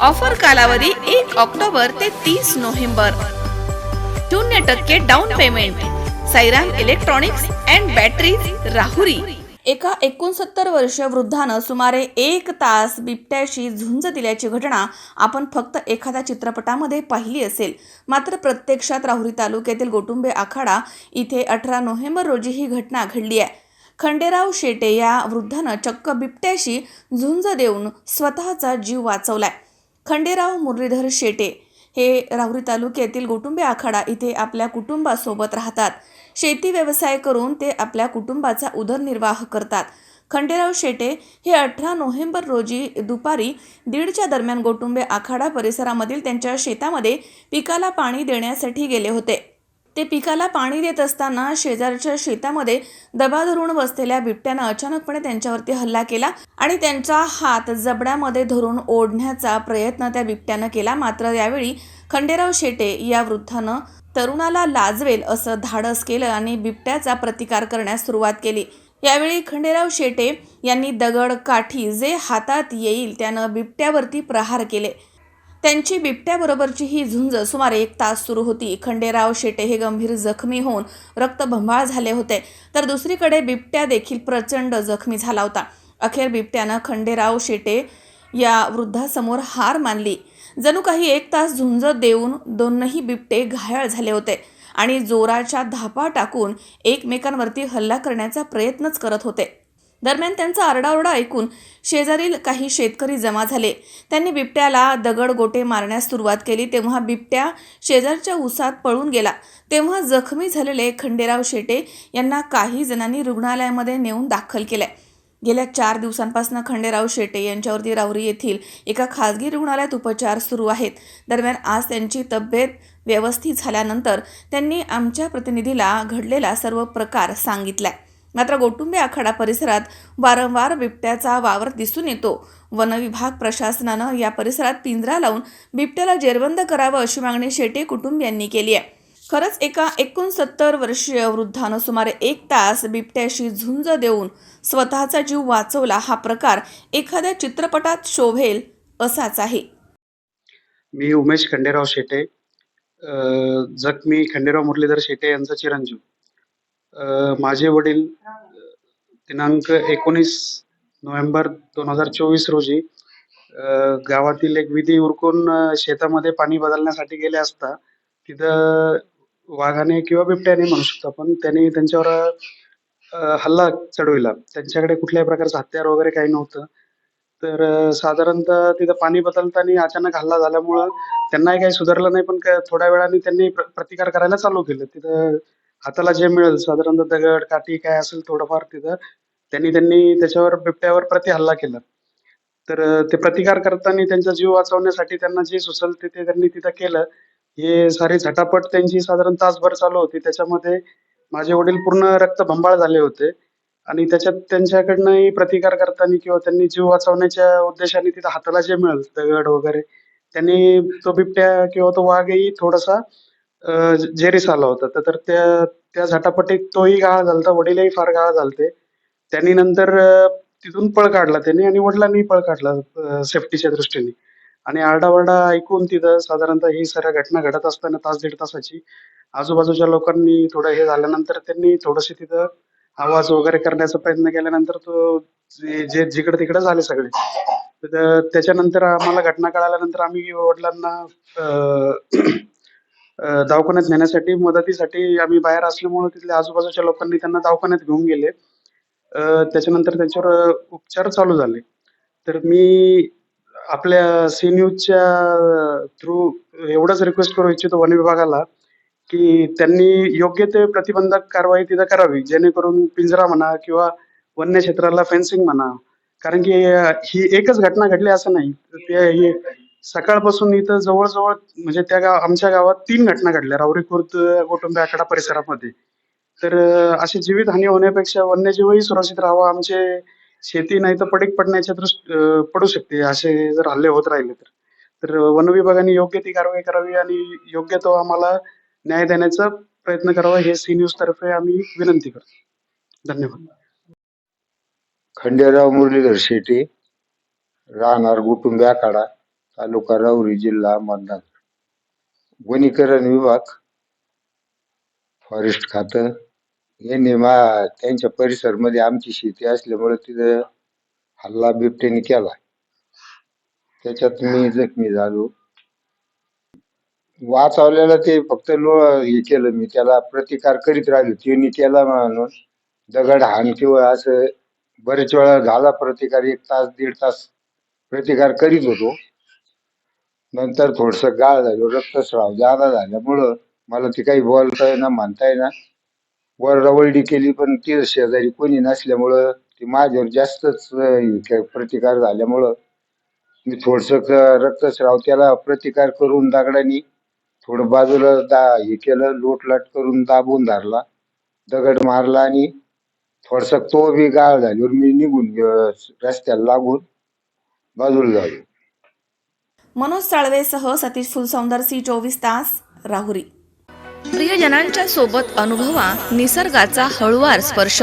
Offer कालावधी एक October ते तीस नोव्हेंबर. शून्य टक्के down payment. Sairam electronics and battery Rahuri. एका एकोणसत्तर वर्षीय वृद्धानं सुमारे एक तास बिबट्याशी झुंज दिल्याची घटना आपण फक्त एखाद्या चित्रपटामध्ये पाहिली असेल. मात्र प्रत्यक्षात राहुरी तालुक्यातील गोटुंबे आखाडा इथे अठरा नोव्हेंबर रोजी ही घटना घडली आहे. खंडेराव शेटे या वृद्धानं चक्क बिबट्याशी झुंज देऊन स्वतःचा जीव वाचवलाय. खंडेराव मुरलीधर शेटे हे राहुरी तालुक्यातील गोटुंबे आखाडा इथे आपल्या कुटुंबासोबत राहतात. शेती व्यवसाय करून ते आपल्या कुटुंबाचा उदरनिर्वाह करतात. खंडेराव शेटे हे अठरा नोव्हेंबर रोजी दुपारी दीडच्या दरम्यान गोटुंबे आखाडा परिसरामधील त्यांच्या शेतामध्ये पिकाला पाणी देण्यासाठी गेले होते. ते पिकाला पाणी देत असताना शेजारच्या शेतामध्ये दबा धरून बसलेल्या बिबट्यानं अचानकपणे त्यांच्यावरती हल्ला केला आणि त्यांचा हात जबड्यामध्ये धरून ओढण्याचा प्रयत्न त्या बिबट्यानं केला. मात्र यावेळी खंडेराव शेटे या वृद्धानं तरुणाला लाजवेल असं धाडस केलं आणि बिबट्याचा प्रतिकार करण्यास सुरुवात केली. यावेळी खंडेराव शेटे यांनी दगड काठी जे हातात येईल त्यानं बिबट्यावरती प्रहार केले. त्यांची बिबट्याबरोबरची ही झुंज सुमारे एक तास सुरू होती. खंडेराव शेटे हे गंभीर जखमी होऊन रक्तबंबाळ झाले होते. तर दुसरीकडे बिबट्या देखील प्रचंड जखमी झाला होता. अखेर बिबट्यानं खंडेराव शेटे या वृद्धासमोर हार मानली. जणू काही एक तास झुंज देऊन दोनही बिबटे घायाळ झाले होते आणि जोराच्या धापा टाकून एकमेकांवरती हल्ला करण्याचा प्रयत्नच करत होते. दरम्यान त्यांचा आरडाओरडा ऐकून शेजारील काही शेतकरी जमा झाले. त्यांनी बिबट्याला दगड गोटे मारण्यास सुरुवात केली. तेव्हा बिबट्या शेजारच्या उसात पळून गेला. तेव्हा जखमी झालेले खंडेराव शेटे यांना काही जणांनी रुग्णालयामध्ये नेऊन दाखल केले गेल्या चार दिवसांपासून खंडेराव शेटे यांच्यावरती रावरी येथील एका खाजगी रुग्णालयात उपचार सुरू आहेत. दरम्यान आज त्यांची तब्येत व्यवस्थित झाल्यानंतर त्यांनी आमच्या प्रतिनिधीला घडलेला सर्व प्रकार सांगितलाय. मात्र गोटुंबे आखाडा परिसरात वारंवार बिबट्याचा वावर दिसून येतो. वनविभाग प्रशासनानं या परिसरात पिंजरा लावून बिबट्याला जेरबंद करावं अशी मागणी शेटे कुटुंबियांनी केली आहे. खरंच एका एकोणसत्तर वर्षीय वृद्धानं सुमारे एक तास बिबट्याशी झुंज देऊन स्वतःचा जीव वाचवला. हा प्रकार एखाद्या चित्रपटात शोभेल असाच आहे. मी उमेश खंडेराव शेटे. जखमी खंडेराव मुरलीधर शेटे यांचा चिरंजीव. अ, माझे वडील दिनांक एकोणीस नोव्हेंबर दोन हजार चोवीस रोजी अ, गावातील एक विधी उरकून शेतामध्ये पाणी बदलण्यासाठी गेले असता तिथं वाघाने किंवा बिबट्याने म्हणू शकतो आपण त्यांनी त्यांच्यावर अ, हल्ला चढविला. त्यांच्याकडे कुठल्याही प्रकारचं हत्यार वगैरे काही नव्हतं. तर साधारणतः तिथं पाणी बदलताना अचानक हल्ला झाल्यामुळं त्यांनाही काही सुधारलं नाही पण थोड्या वेळाने त्यांनी प्र- प्रतिकार करायला चालू केलं. तिथं हाताला जे मिळेल साधारणतः दगड काठी काय असेल थोडंफार तिथं त्यांनी त्यांनी त्याच्यावर बिबट्यावर प्रति हल्ला केला. तर ते प्रतिकार करताना त्यांचा जीव वाचवण्यासाठी त्यांना जे सुचल ते ते त्यांनी तिथं केलं. हे सारी झटापट त्यांची साधारण तासभर चालू होती. त्याच्यामध्ये माझे वडील पूर्ण रक्तबंबाळ झाले होते. आणि त्याच्यात त्यांच्याकडनंही प्रतिकार करताना किंवा त्यांनी जीव वाचवण्याच्या उद्देशाने तिथं हाताला जे मिळेल दगड वगैरे त्यांनी तो बिबट्या किंवा तो वाघही थोडासा अ, जेरीस आला होता. तर- तर त्या त्या झटापटीत तोही गाळ झालता वडीलही फार गाळ झालते. त्यांनी नंतर अ, तिथून पळ काढला त्यांनी आणि वडिलांनी पळ काढला सेफ्टीच्या दृष्टीने. आणि आरडाओरडा ऐकून तिथं साधारणतः ही सर्व घटना घडत असताना तास दीड तासाची आजूबाजूच्या लोकांनी थोडं हे झाल्यानंतर त्यांनी थोडंसे तिथं आवाज वगैरे करण्याचा प्रयत्न केल्यानंतर तो जे जे जिकडे तिकडे झाले सगळे. तर त्याच्यानंतर आम्हाला घटना कळाल्यानंतर आम्ही वडिलांना दवाखान्यात नेण्यासाठी मदतीसाठी आम्ही बाहेर असल्यामुळे तिथल्या आजूबाजूच्या लोकांनी त्यांना दवाखान्यात घेऊन गेले. त्याच्यानंतर त्यांच्यावर उपचार चालू झाले. तर मी आपल्या सी न्यूजच्या थ्रू एवढंच रिक्वेस्ट करू इच्छितो वन विभागाला की त्यांनी योग्य ते प्रतिबंधक कारवाई तिथं करावी जेणेकरून पिंजरा म्हणा किंवा वन्य क्षेत्राला फेन्सिंग म्हणा. कारण की ही एकच घटना घडली असं नाही. ते- सकाळपासून इथं जवळजवळ म्हणजे त्या गाव आमच्या गावात तीन घटना घडल्या रावरी खुर्द गोटुंबे आकडा परिसरामध्ये. तर अशी जीवितहानी होण्यापेक्षा वन्यजीवही सुरक्षित राहावा आमचे शेती नाही तर पडीक पडण्याच्या दृष्ट पडू शकते असे जर हल्ले होत राहिले तर. तर वन विभागाने योग्य ती कारवाई करावी आणि योग्य तो आम्हाला न्याय देण्याचा प्रयत्न करावा हे सी न्यूज तर्फे आम्ही विनंती करतो. धन्यवाद. खंडेराव मुरलीधर शेटे राहणार कुटुंबी आखाडा. तालुका राहुरी जिल्हा मतदार वनीकरण विभाग फॉरेस्ट खातं. यांनी मा त्यांच्या परिसरमध्ये आमची शेती असल्यामुळे तिथं हल्ला बिबट्याने केला. त्याच्यात मी जखमी झालो. वाचवलेलं ते फक्त लो हे केलं मी. त्याला प्रतिकार करीत राहिलो. त्यांनी केला म्हणून दगड हाण किंवा असं बरेच वेळा झाला प्रतिकार. एक तास दीड तास प्रतिकार करीत होतो. नंतर थोडस गाळ झालो रक्तस्राव जादा झाल्यामुळं मला ती काही बोलता येईना म्हणता येईना. वर रवळडी केली पण ती शेजारी कोणी नसल्यामुळं ती माझ्यावर जास्तच अं, हे प्रतिकार झाल्यामुळं मी थोडस रक्तस्राव त्याला प्रतिकार करून दगडाने थोडं बाजूला दा हे केलं लोटलाट करून दाबून धरला दगड मारला आणि थोडसा तो बी गाळ झाल्यावर मी निघून गे- रस्त्याला लागून बाजूला झालो मनोज साळवेसह सतीश फुलसौंदर सी चोवीस तास राहुरी. प्रियजनांच्या सोबत अनुभवा निसर्गाचा हळुवार स्पर्श.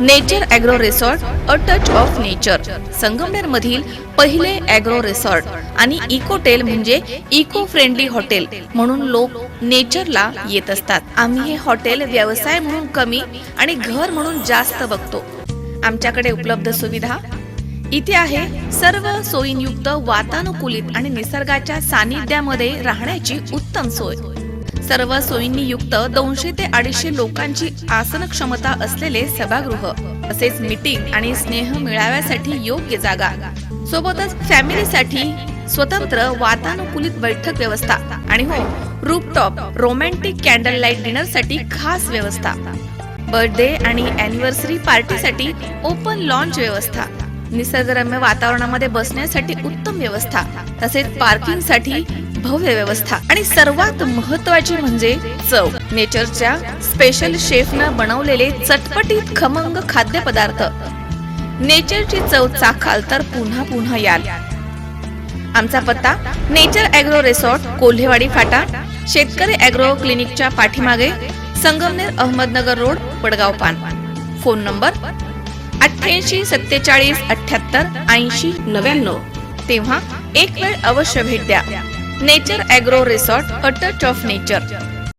Nature agro resort a touch of nature. Sangamner मधील पहिले अॅग्रो रिसॉर्ट आणि इकोटेल म्हणजे इको फ्रेंडली हॉटेल म्हणून लोक नेचरला येत असतात. आम्ही हे हॉटेल व्यवसाय म्हणून कमी आणि घर म्हणून जास्त बघतो. आमच्याकडे उपलब्ध सुविधा इथे आहे सर्व सोयींयुक्त वातानुकूलित आणि निसर्गाच्या सानिध्यामध्ये राहण्याची उत्तम सोय. सर्व सोयींनी युक्त दोनशे ते अडीचशे लोकांची आसन क्षमता असलेले सभागृह तसेच मीटिंग आणि स्नेह मिळाव्यासाठी योग्य जागा. सोबतच फॅमिलीसाठी स्वतंत्र वातानुकूलित बैठक व्यवस्था आणि हो रूपटॉप रोमॅन्टिक कॅन्डल लाइट डिनरसाठी खास व्यवस्था. बर्थडे आणि अॅनिव्हर्सरी पार्टीसाठी ओपन लॉन्च व्यवस्था. निसर्गरम्य वातावरणामध्ये बसण्यासाठी उत्तम व्यवस्था तसेच पार्किंगसाठी भव्य व्यवस्था. आणि सर्वात महत्वाची म्हणजे चव. नेचरच्या स्पेशल शेफनं बनवलेले चटपटीत खमंग खाद्यपदार्थ. नेचरची चव चाखाल तर पुन्हा पुन्हा याल. आमचा पत्ता नेचर अॅग्रो रिसॉर्ट कोल्हेवाडी फाटा. शेतकरी अॅग्रो क्लिनिकच्या पाठीमागे संगमनेर अहमदनगर रोड वडगाव पान. फोन नंबर अठ्ठ्याऐंशी सत्तेचाळीस अठ्याहत्तर ऐंशी नव्याण्णव. तेव्हा एक वेळ अवश्य भेट द्या. Nature agro resort a touch of nature.